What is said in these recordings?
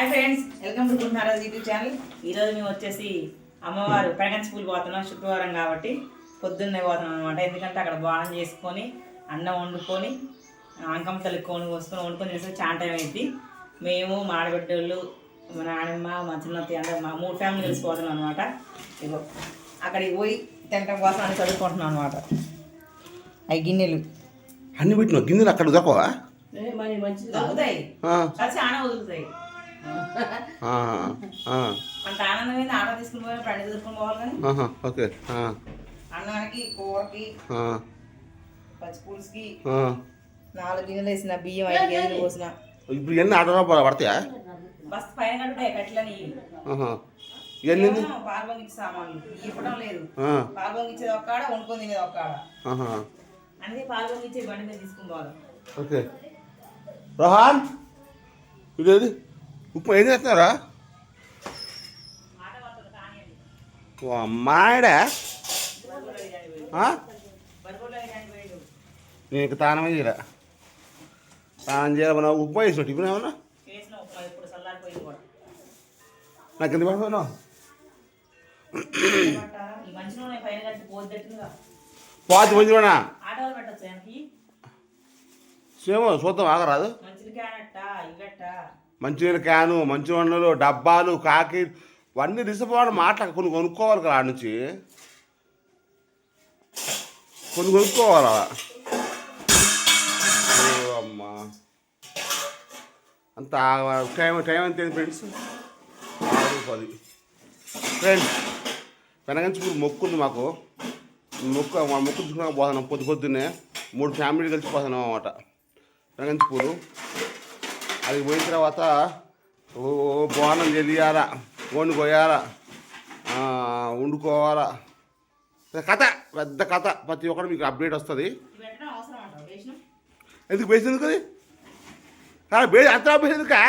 Hi friends welcome to good Naraj YouTube channel ఈరోజు మేము వచ్చేసి అమ్మవారు పెరగన్ స్కూల్ పోతున్నాం శుక్రవారం కాబట్టి పొద్దున్నే పోతున్నాం అనమాట ఎందుకంటే అక్కడ బాణం చేసుకొని అన్నం వండుకొని అంకం తలుక్కొని పోసుకొని వండుకొని చేస్తే చాలా టైం అయింది మేము మా ఆడబిడ్డోళ్ళు మా నాన్నమ్మ మా చిన్నత్తయ్య అందరూ మా మూడు ఫ్యామిలీ కలిసిపోతున్నాం అనమాట ఇగో అక్కడికి పోయి తినటం కోసం అని చదువుకుంటున్నాం అనమాట అవి గిన్నెలు. అన్ని పెట్టినావు? గిన్నెలు అక్కడ దొరకవా దొరుకుతాయి ఆ, అది చాలా వదులుతాయి. అంత ఆనందమైంది ఆటో తీసుకుని పోయి ఫ్రెండ్ తీసుకుని పోవాలి కానీ ఓకే అన్నానికి కూరకి పచ్చి పులుసుకి. నాలుగు గిన్నెలు వేసిన బియ్యం ఐదు గిన్నెలు పోసిన. ఇప్పుడు ఇవన్నీ ఆటోలో ప- పడతాయా? బస్ పైన కట్టుడే కట్లని. ఇవన్నీ? పాలు పొంగిచ్చి సామాన్లు. ఇవ్వడం లేదు. పాలు పొంగిచ్చేది ఒక్కడ వండుకొని తినేది ఒక్కడ. అందుకే పాలు పొంగిచ్చే బండి మీద తీసుకుని పోవాలి. ఓకే. రోహాన్ ఇదేది? ఉప్మా ఏం చేస్తున్నారా పోయి నేను ఇక తానమే చేయరా? తానం చేయాలన్నా ఉప్మా చేసిన టిఫిన్ ఏమన్నా? నాకు ఎందుకు పడుతున్నావు మంచి పాతి మంచిగా ఆయనకి? సేమో చూద్దాం ఆగరాదు? మంచినీళ్ళ క్యాను మంచినీళ్ళు డబ్బాలు కాకి ఇవన్నీ రిసపోవడం మాటలు కొన్ని కొనుక్కోవాలి కదా నుంచి కొన్ని కొనుక్కోవాలా? ఓ అమ్మా అంత టైం టైం ఎంత ఫ్రెండ్స్? ఆరు పది. ఫ్రెండ్స్ వెనకంచి మొక్కు ఉంది మాకు. మొక్కు మా మొక్కు చూసుకున్నాక పోతున్నాం పొద్దు పొద్దున్నే మూడు ఫ్యామిలీలు కలిసి పోతున్నాం అన్నమాట. వెనకంచి పూలు అది పోయిన తర్వాత ఓ బోనం చెల్లియాలా వండు కొయ్యాలా వండుకోవాలా. కథ పెద్ద కథ. ప్రతి ఒక్కరు మీకు అప్డేట్ వస్తుంది. ఎందుకు బేసి ఎందుకు అది? కాదు బేసి అంత బేసి ఎందుకా?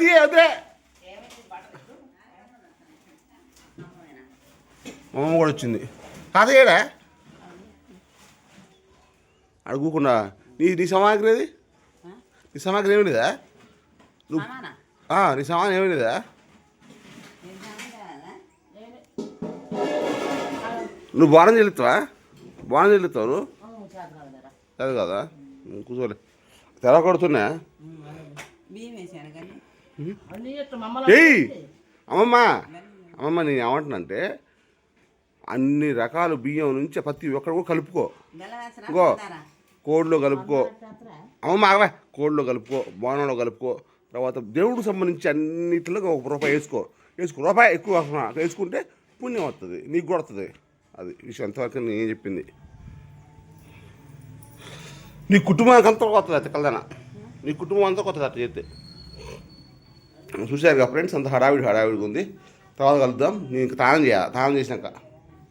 తీయ వద్దే అమ్మ కూడా వచ్చింది. కథ ఏడా? అడుగుకుండా నీ నీ సమాగ్రి ఏది? నీ సమాగ్రి ఏమి లేదా నువ్వు నీ సమానం ఏమి? లేదా నువ్వు బాణం చెల్లుతావా? బాణం చెల్లుతావు నువ్వు? అది కదా కూర్చోలే. తెర కొడుతున్నా? ఏయ్! అమ్మమ్మ! అమ్మమ్మ నేను ఏమంటున్నానంటే అన్ని రకాల బియ్యం నుంచి ప్రతి ఒక్కరు కూడా కలుపుకో. ఇంకో. కోడిలో కలుపుకో. అమ్మమ్మ అవే కోడిలో కలుపుకో బోనంలో కలుపుకో. తర్వాత దేవుడికి సంబంధించి అన్నిటిలో ఒక రూపాయి వేసుకో. వేసుకో రూపాయి ఎక్కువ వేసుకుంటే పుణ్యం వస్తుంది నీకు కూడా వస్తుంది అది విషయం అంతవరకు నేను చెప్పింది. నీ కుటుంబానికి అంతా కొత్తది అయితే కలదన నీ కుటుంబం అంతా కొత్తది అట్లా చేస్తే. చూశారు కదా ఫ్రెండ్స్ అంత హడావిడి హడావిడిగా ఉంది. తర్వాత కలుద్దాం. నేను ఇంకా తానం చేయాలి తానం చేసినాక.